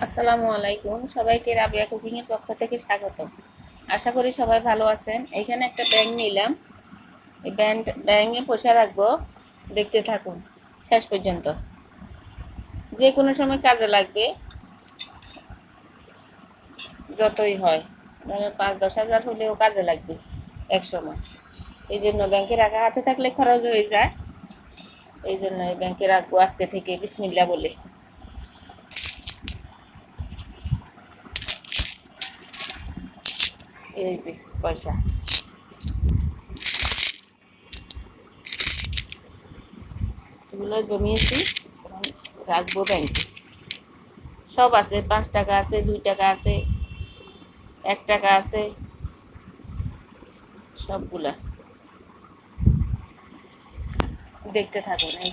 আসসালামু আলাইকুম সবাইকে রাবিয়া এর পক্ষ থেকে স্বাগত আশা করি সবাই ভালো আছেন। এখানে একটা ব্যাংক নিলাম। এই ব্যাংক ব্যাংকে পয়সা রাখব। দেখতে থাকুন। শেষ পর্যন্ত। যে কোনো সময় কাজে লাগবে। যতই হয়। মানে পাঁচ, দশ হাজার হলেও কাজে লাগবে। এক সময়। এই জন্য ব্যাংকে রাখা হাতে থাকলে খরচ হয়ে যায়। এই জন্য এই ব্যাংকে রাখব আজকে থেকে বিসমিল্লা বলে। এই যে পয়সা। এগুলো জমিয়েছি রাখব ব্যাংকে। সব আছে, পাঁচ টাকা আছে, দুই টাকা আছে, এক টাকা আছে, সবগুলা। দেখতে থাকুন এই